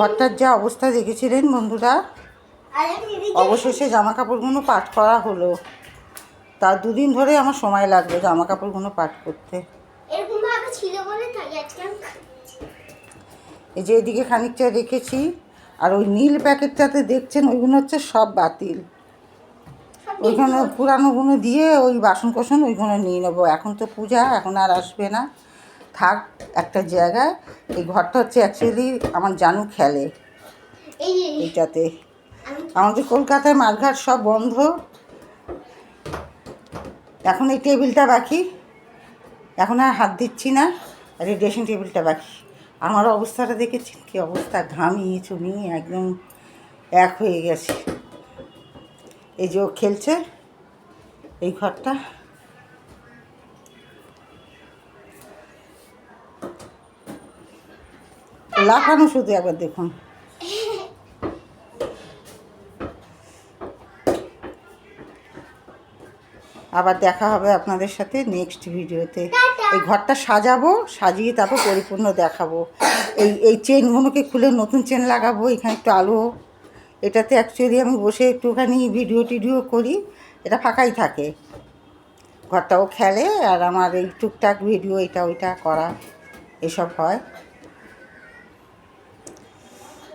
ঘরটার যা অবস্থা দেখেছিলেন বন্ধুরা? অবশেষে জামা কাপড়গুলো পাট করা হলো। তার দুদিন ধরে আমার সময় লাগবে জামা কাপড়গুলো পাট করতে। এই যে এদিকে খানিকটা রেখেছি আর ওই নীল প্যাকেটটাতে দেখছেন ওইগুলো হচ্ছে সব বাতিল। ওইখানে পুরানোগুলো দিয়ে ওই বাসন কোসন ওইগুলো নিয়ে নেব। এখন তো পূজা এখন আর আসবে না। থাক একটা জায়গায় এই ঘরটা হচ্ছে অ্যাকচুয়ালি আমার জানু খেলে এই এইটাতে। আমি আমাদের কলকাতায় মাঠঘাট সব বন্ধ। এখন এই টেবিলটা বাকি। এখন আর হাত দিচ্ছি না আর এই ড্রেসিং টেবিলটা বাকি। আমার অবস্থাটা দেখেছেন? কি অবস্থা? ঘামিয়ে চুমিয়ে একদম এক হয়ে গেছে। এই যে ও খেলছে এই ঘরটা। লাফানো শুধু একবার দেখুন। আবার দেখা হবে আপনাদের সাথে নেক্সট ভিডিওতে। এই ঘরটা সাজাবো, সাজিয়ে তারপর পরিপূর্ণ দেখাবো। এই এই চেনগুলোকে খুলে নতুন চেন লাগাবো, এখানে একটু আলো। এটাতে অ্যাকচুয়ালি আমি বসে একটুখানি ভিডিও টিডিও করি, এটা ফাঁকাই থাকে। ঘরটাও খেলে আর আমার এই টুকটাক ভিডিও এটা ওইটা করা, এসব হয়।